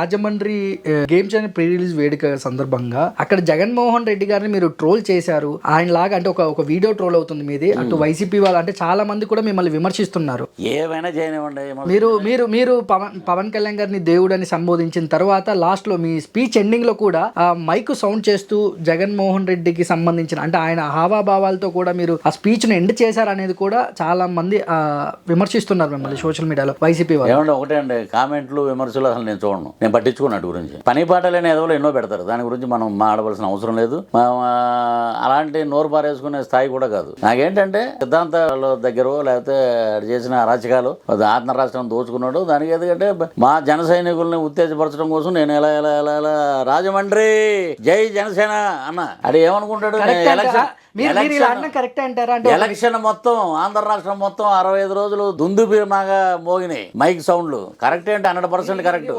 రాజమండ్రి ఆ, game channel pre release వేడుక సందర్భంగా అక్కడ జగన్మోహన్ రెడ్డి గారిని మీరు ట్రోల్ చేశారు. ఆయన లాగా అంటే ఒక ఒక వీడియో ట్రోల్ అవుతుంది మీది. అటు వైసీపీ వాళ్ళు అంటే చాలా మంది కూడా మిమ్మల్ని విమర్శిస్తున్నారు. ఏమైనా చేయనివ్వండి ఏమో- మీరు మీరు మీరు పవన్ పవన్ కళ్యాణ్ గారిని దేవుడు అని సంబోధించిన తర్వాత లాస్ట్లో మీ స్పీచ్ ఎండింగ్లో కూడా ఆ మైక్ సౌండ్ చేస్తూ జగన్మోహన్ రెడ్డికి సంబంధించిన అంటే ఆయన హావాభావాలతో కూడా మీరు ఆ స్పీచ్ను ఎండ్ చేశారు అనేది కూడా చాలా మంది విమర్శిస్తున్నారు మిమ్మల్ని సోషల్ మీడియాలో వైసీపీ వాళ్ళు. ఒకటే అండి. కామెంట్లు విమర్శలు అసలు నేను చూడను. నేను పట్టించుకున్నట్టు గురించి. పని పాట లేని ఎదవలు ఎన్నో పెడతారు. దాని గురించి మనం మాడవలసిన అవసరం లేదు. అలాంటి నోరు పారేసుకునే స్థాయి కూడా కాదు. నాకేంటంటే సిద్ధాంతాల దగ్గర లేకపోతే చేసిన అరాచకాలు అది ఆంధ్ర రాష్ట్రం దోచుకున్నాడు. దానికి ఎందుకంటే మా జన సైనికుల్ని ఉత్తేజపరచడం కోసం నేను ఎలా ఎలా ఎలా ఎలా రాజమండ్రి జై జనసేన అన్న. అది ఏమనుకుంటాడు? అంటే ఎలక్షన్ మొత్తం ఆంధ్ర రాష్ట్రం మొత్తం అరవై ఐదు రోజులు దుందుబి మాగా మోగినాయి. మైక్ సౌండ్లు. కరెక్ట్ అంటే హండ్రెడ్ పర్సెంట్ కరెక్ట్.